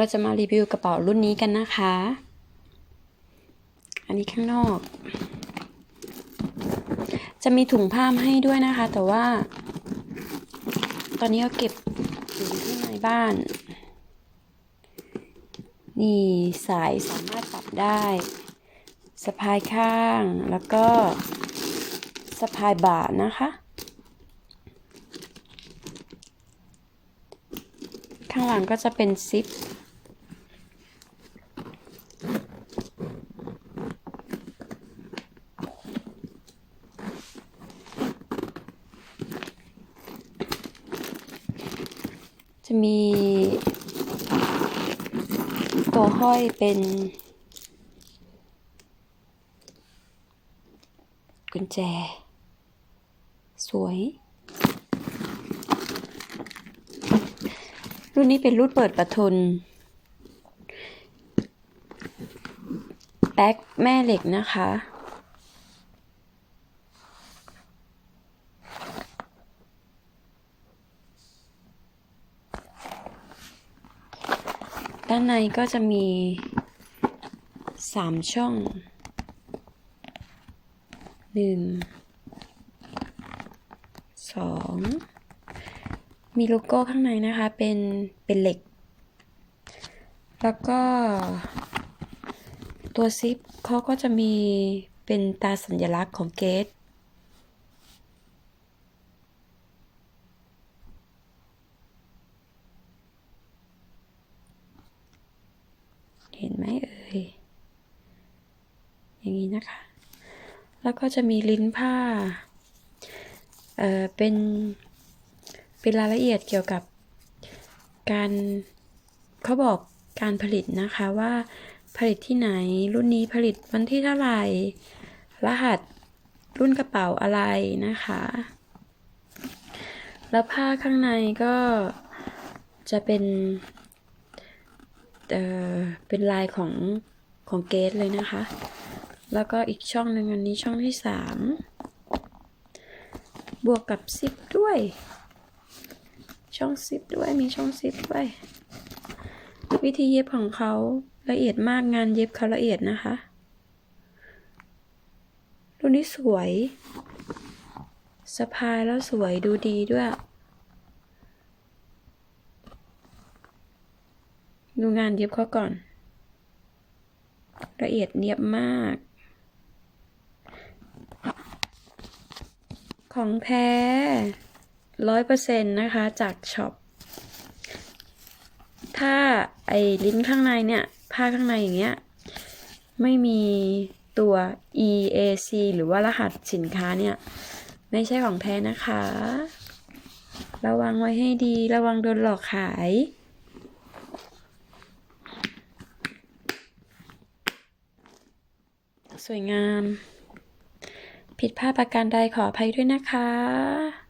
เราจะมารีวิวกระเป๋ารุ่นนี้กันนะคะ อันนี้ข้างนอก จะมีถุงผ้ามให้ด้วยนะคะ แต่ว่า ตอนนี้ก็เก็บอยู่ที่ในบ้าน นี่สายสามารถปรับได้สะพายข้างแล้วก็สะพายบ่านะคะ ข้างหลังก็จะเป็นซิป จะมี ตัวห้อยเป็นกุญแจ สวย รุ่นนี้เป็นรุ่นเปิดประทุน แบ็คแม่เหล็กนะคะ ด้านในก็จะมีสามช่องหนึ่งสองมีโลโก้ข้างในนะคะ เป็น เป็นเหล็ก แล้วก็ตัวซิปเขาก็จะมีเป็นตาสัญลักษณ์ของเกต เห็นไหมเอ่ย อย่างนี้นะคะ แล้วก็จะมีลิ้นผ้า เอ่อ เป็น เป็นรายละเอียดเกี่ยวกับการเขาบอกการผลิตนะคะว่าผลิตที่ไหนรุ่นนี้ผลิตวันที่เท่าไหร่ รหัสรุ่นกระเป๋าอะไรนะคะ แล้วผ้าข้างในก็จะเป็น เออเป็นลายของของเกสเลยนะคะ แล้วก็อีกช่องหนึ่งอันนี้ช่องที่สามบวกกับซิปด้วย ช่องซิปด้วยมีช่องซิปด้วย วิธีเย็บของเขาละเอียดมากงานเย็บเขาละเอียดนะคะ รุ่นนี้สวยสะพายแล้วสวยดูดีด้วย ดูงานเย็บเขาก่อน ละเอียดเนียบมาก ของแท้ร้อยเปอร์เซ็นต์นะคะจากช็อป ถ้าไอ้ลิ้นข้างในเนี่ย ผ้าข้างในอย่างเงี้ย ไม่มีตัว EAC หรือว่ารหัสสินค้าเนี่ย ไม่ใช่ของแท้นะคะ ระวังไว้ให้ดี ระวังโดนหลอกขาย สวยงาม ผิดพลาดประการใดขออภัยด้วยนะคะ